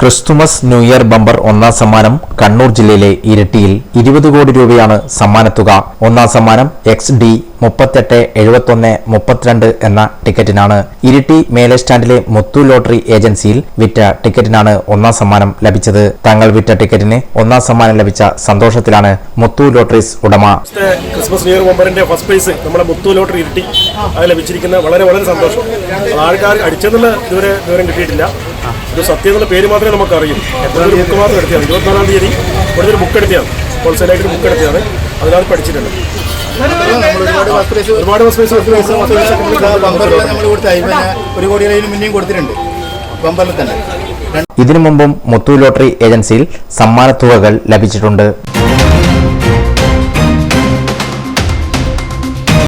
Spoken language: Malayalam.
ക്രിസ്തുമസ് ന്യൂ ഇയർ ബമ്പർ ഒന്നാം സമ്മാനം കണ്ണൂർ ജില്ലയിലെ ഇരട്ടിയിൽ ഇരുപത് കോടി രൂപയാണ് സമ്മാനത്തുക. ഒന്നാം സമ്മാനം എക്സ് ഡി മുപ്പത്തെട്ട് എഴുപത്തൊന്ന് മുപ്പത്തിരണ്ട് എന്ന ടിക്കറ്റിനാണ് ഇരിട്ടി മേലെ സ്റ്റാൻഡിലെ മുത്തു ലോട്ടറി ഏജൻസിയിൽ വിറ്റ ടിക്കറ്റിനാണ് ഒന്നാം സമ്മാനം ലഭിച്ചത്. തങ്ങൾ വിറ്റ ടിക്കറ്റിന് ഒന്നാം സമ്മാനം ലഭിച്ച സന്തോഷത്തിലാണ് മുത്തു ലോട്ടറീസ് ഉടമ. ക്രിസ്മസ് ന്യൂ ഇയർ ബമ്പറിന്റെ ഫസ്റ്റ് പ്രൈസ് നമ്മുടെ മുത്തു ലോട്ടറി ഇരിട്ടി അത് ലഭിച്ചിരിക്കുന്ന വളരെ വളരെ സന്തോഷം. ആൾക്കാർ അടിച്ചെന്നുള്ള ഇതുവരെ വിവരം കിട്ടിയിട്ടില്ല. ഇത് സത്യം എന്നുള്ള പേര് മാത്രമേ നമുക്ക് അറിയൂ ഒരു ബുക്ക് മാത്രം എടുത്തതാണ്. ഇരുപത്തിനാലാം തീയതി ഒരു ബുക്ക് എടുത്തതാണ്. ഹോൾസെയിലായിട്ട് ബുക്ക് എടുത്തതാണ്. അതിനകത്ത് പഠിച്ചിട്ടുണ്ട് ഒരുപാട് നമ്മൾ കൊടുത്തായി പിന്നെ ഒരു കോടി മുന്നേയും കൊടുത്തിട്ടുണ്ട്. ബമ്പറിൽ തന്നെ. ഇതിനു മുമ്പും മുത്തു ലോട്ടറി ഏജൻസിയിൽ സമ്മാനത്തുകകൾ ലഭിച്ചിട്ടുണ്ട്.